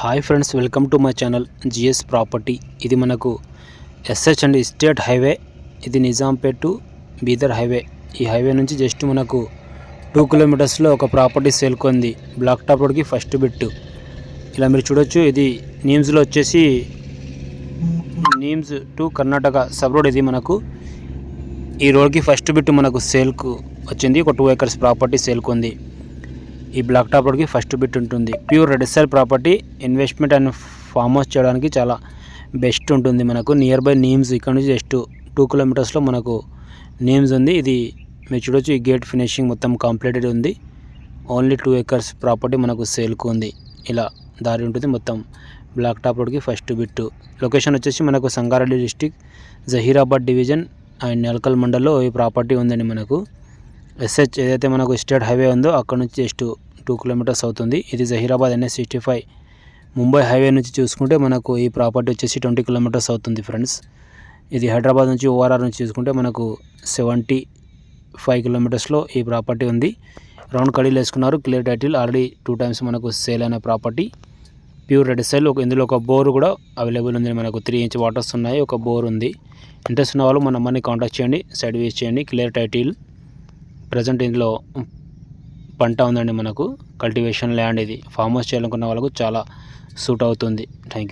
Hi friends welcome to my channel GS property. ఇది మనకు SH and state highway. ఇది Nizampet to Bidar highway. ఈ highway నుంచి జస్ట్ మనకు టూ కిలోమీటర్స్లో ఒక ప్రాపర్టీ సేల్కొంది బ్లాక్ టాప్ రోడ్కి ఫస్ట్ బిట్. ఇలా మీరు చూడొచ్చు ఇది నీమ్స్లో వచ్చేసి NIMZ to Karnataka sub road ఇది మనకు. ఈ రోడ్కి ఫస్ట్ బిట్ మనకు సేల్కు వచ్చింది. ఒక టూ ఎకర్స్ ప్రాపర్టీ సేల్కొంది ఈ బ్లాక్ టాప్ రోడ్కి ఫస్ట్ బిట్ ఉంటుంది. Pure red soil property investment and farm house చేయడానికి చాలా బెస్ట్ ఉంటుంది మనకు. నియర్ బై నేమ్స్ ఇక్కడ నుంచి జస్ట్ టూ కిలోమీటర్స్లో మనకు నేమ్స్ ఉంది. ఇది మీరు చూడొచ్చు ఈ గేట్ ఫినిషింగ్ మొత్తం కంప్లీటెడ్ ఉంది. ఓన్లీ టూ ఎకర్స్ ప్రాపర్టీ మనకు సేల్కు ఉంది. ఇలా దారి ఉంటుంది మొత్తం బ్లాక్ టాప్ రోడ్కి ఫస్ట్ బిట్టు. లొకేషన్ వచ్చేసి మనకు Sangareddy district Zaheerabad division and Nyalkal మండల్లో ఈ ప్రాపర్టీ ఉందండి మనకు. ఎస్హెచ్ ఏదైతే మనకు స్టేట్ హైవే ఉందో అక్కడ నుంచి జస్ట్ టూ కిలోమీటర్స్ అవుతుంది. ఇది Zaheerabad NH sixty five. Mumbai highway నుంచి చూసుకుంటే మనకు ఈ ప్రాపర్టీ వచ్చేసి ట్వంటీ కిలోమీటర్స్ అవుతుంది ఫ్రెండ్స్. ఇది హైదరాబాద్ నుంచి ఓఆర్ఆర్ నుంచి చూసుకుంటే మనకు సెవెంటీ ఫైవ్ కిలోమీటర్స్లో ఈ ప్రాపర్టీ ఉంది. రౌండ్ కడీలు వేసుకున్నారు. Clear title already two times మనకు సేల్ అయిన ప్రాపర్టీ. ప్యూర్ రెడ్ సెల్ ఒక ఇందులో ఒక బోర్ కూడా అవైలబుల్ ఉంది. మనకు త్రీ ఇంచ్ వాటర్స్ ఉన్నాయి. ఒక బోర్ ఉంది. ఇంట్రెస్ట్ ఉన్న వాళ్ళు మన మనీ కాంటాక్ట్ చేయండి. సైడ్ వేస్ చేయండి. Clear title. ప్రజెంట్ ఇందులో పంట ఉందండి మనకు. కల్టివేషన్ ల్యాండ్ ఇది. ఫామ్ హౌస్ చేయాలనుకున్న వాళ్ళకు చాలా సూట్ అవుతుంది. Thank you